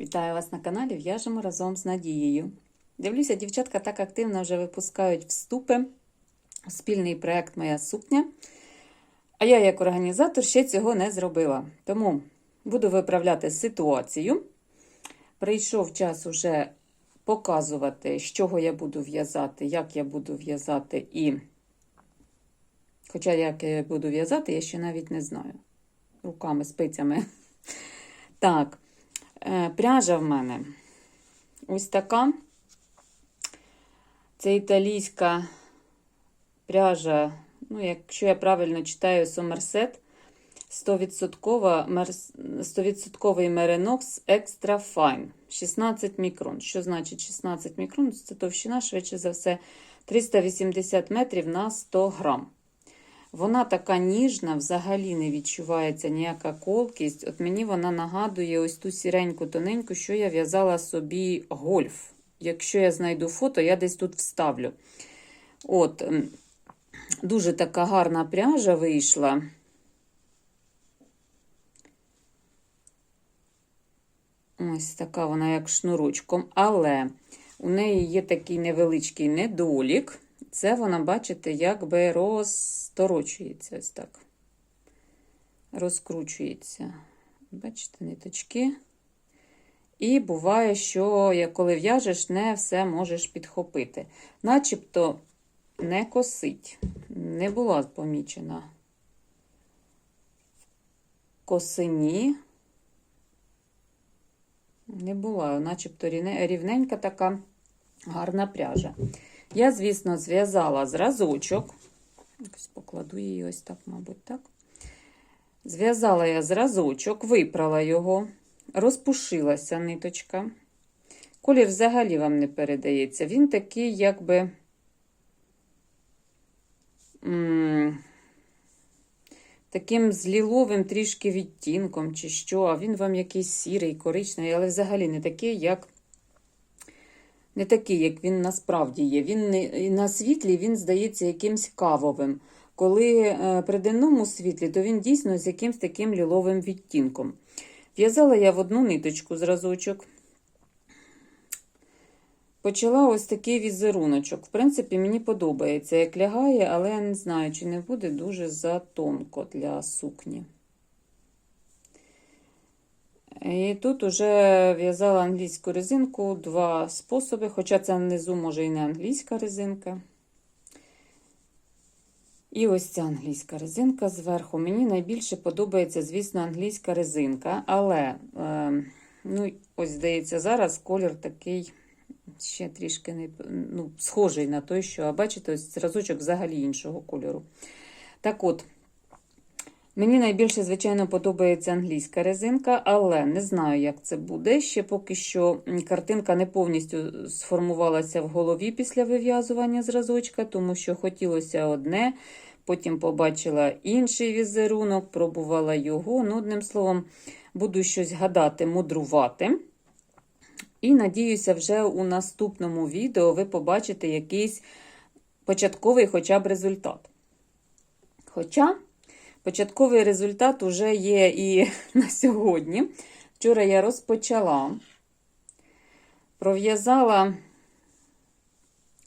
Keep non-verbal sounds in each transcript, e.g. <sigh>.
Вітаю вас на каналі В'яжемо разом з Надією. Дивлюся, дівчатка так активно вже випускають вступи. у Спільний проєкт Моя сукня. А я, як організатор, ще цього не зробила. Тому буду виправляти ситуацію. Прийшов час уже показувати, з чого я буду в'язати, як я буду в'язати і. Хоча як я буду в'язати, я ще навіть не знаю. Руками, спицями. Так. Е, Пряжа в мене ось така. Це італійська пряжа, ну, якщо я правильно читаю, Сомерсет. 100% меринокс Extra Fine. 16 мікрон. Що значить 16 мікрон? Це товщина, швидше за все, 380 метрів на 100 грам. Вона така ніжна, взагалі не відчувається ніяка колкість. От мені вона нагадує ось ту сіреньку тоненьку, що я в'язала собі гольф. Якщо я знайду фото, я десь тут вставлю. От, дуже така гарна пряжа вийшла. Ось така вона, як шнурочком, але у неї є такий невеличкий недолік. Це вона, бачите, якби розторочується ось так. Розкручується. Бачите, ниточки. І буває, що коли в'яжеш, не все можеш підхопити. Начебто не косить. Не була помічена косині. Не була, начебто рівненька така гарна пряжа. Я, звісно, зв'язала зразочок. Ось покладу її ось так, мабуть, так. Зв'язала я зразочок, випрала його, розпушилася ниточка. Колір взагалі вам не передається. Він такий, якби. Таким зліловим трішки відтінком, чи що, а він вам якийсь сірий, коричневий, але взагалі не такий, як не такий, як він насправді є. Він не, на світлі він здається якимсь кавовим. Коли е, при денному світлі, то він дійсно з якимсь таким ліловим відтінком. В'язала я в одну ниточку зразочок. Почала ось такий візеруночок. В принципі, мені подобається, як лягає, але я не знаю, чи не буде дуже затонко для сукні. І тут вже в'язала англійську резинку два способи, хоча це внизу, може, і не англійська резинка. І ось ця англійська резинка зверху. Мені найбільше подобається, звісно, англійська резинка, але, е, ну, ось, здається, зараз колір такий ще трішки не, ну, схожий на той, що, а бачите, ось зразочок взагалі іншого кольору. Так от. Мені найбільше, звичайно, подобається англійська резинка, але не знаю, як це буде. Ще поки що картинка не повністю сформувалася в голові після вив'язування зразочка, тому що хотілося одне, потім побачила інший візерунок, пробувала його. Ну, одним словом, буду щось гадати, мудрувати. І надіюся, вже у наступному відео ви побачите якийсь початковий хоча б результат. Хоча. Початковий результат уже є і <laughs> на сьогодні. Вчора я розпочала, пров'язала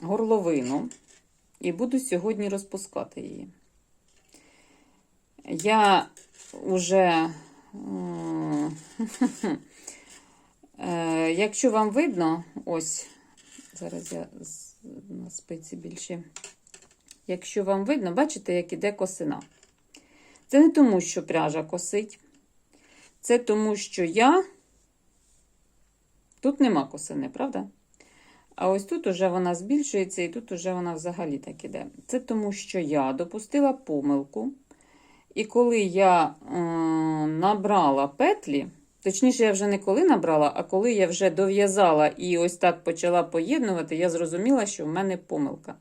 горловину і буду сьогодні розпускати її. Я вже, <laughs> якщо вам видно, ось, зараз я на спиці більше, якщо вам видно, бачите, як іде косина. Це не тому, що пряжа косить. Це тому, що я. Тут нема косини, правда? А ось тут уже вона збільшується, і тут уже вона взагалі так іде. Це тому, що я допустила помилку. І коли я е, набрала петлі, точніше, я вже не коли набрала, а коли я вже дов'язала і ось так почала поєднувати, я зрозуміла, що в мене помилка.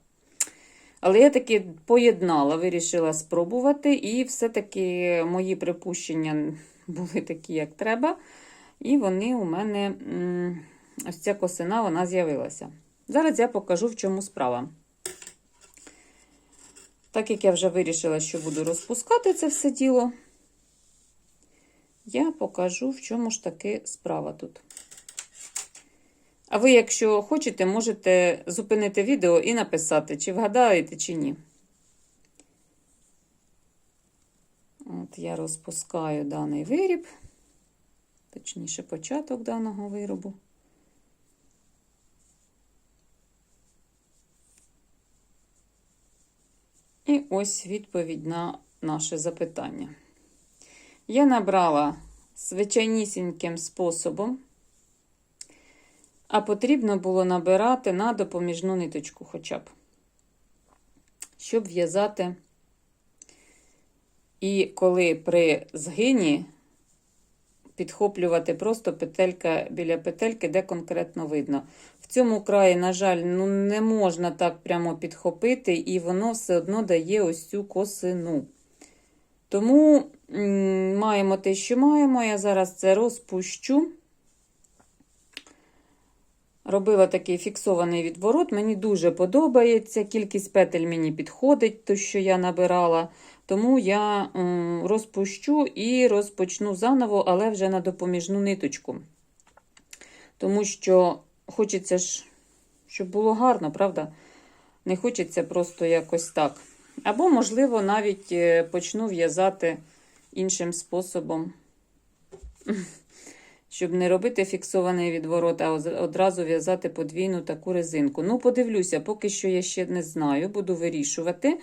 Але я таки поєднала, вирішила спробувати, і все-таки мої припущення були такі, як треба. І вони у мене, ось ця косина, вона з'явилася. Зараз я покажу, в чому справа. Так як я вже вирішила, що буду розпускати це все діло, я покажу, в чому ж таки справа тут. А ви, якщо хочете, можете зупинити відео і написати, чи вгадаєте, чи ні. От я розпускаю даний виріб, точніше, початок даного виробу. І ось відповідь на наше запитання. Я набрала звичайнісіньким способом, а потрібно було набирати на допоміжну ниточку хоча б, щоб в'язати. І коли при згині підхоплювати просто петелька біля петельки, де конкретно видно. В цьому краї, на жаль, ну не можна так прямо підхопити, і воно все одно дає ось цю косину. Тому маємо те, що маємо. Я зараз це розпущу. Робила такий фіксований відворот. Мені дуже подобається. Кількість петель мені підходить, то, що я набирала. Тому я розпущу і розпочну заново, але вже на допоміжну ниточку. Тому що хочеться ж, щоб було гарно, правда? Не хочеться просто якось так. Або, можливо, навіть е, почну в'язати іншим способом, щоб не робити фіксований відворот, а одразу в'язати подвійну таку резинку. Ну, подивлюся, поки що я ще не знаю, буду вирішувати.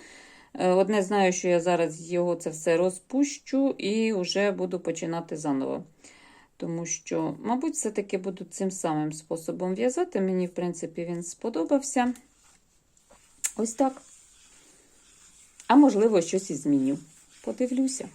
Е, Одне знаю, що я зараз його це все розпущу і вже буду починати заново. Тому що, мабуть, все-таки буду цим самим способом в'язати. Мені, в принципі, він сподобався. Ось так. А можливо, щось і зміню. Подивлюся.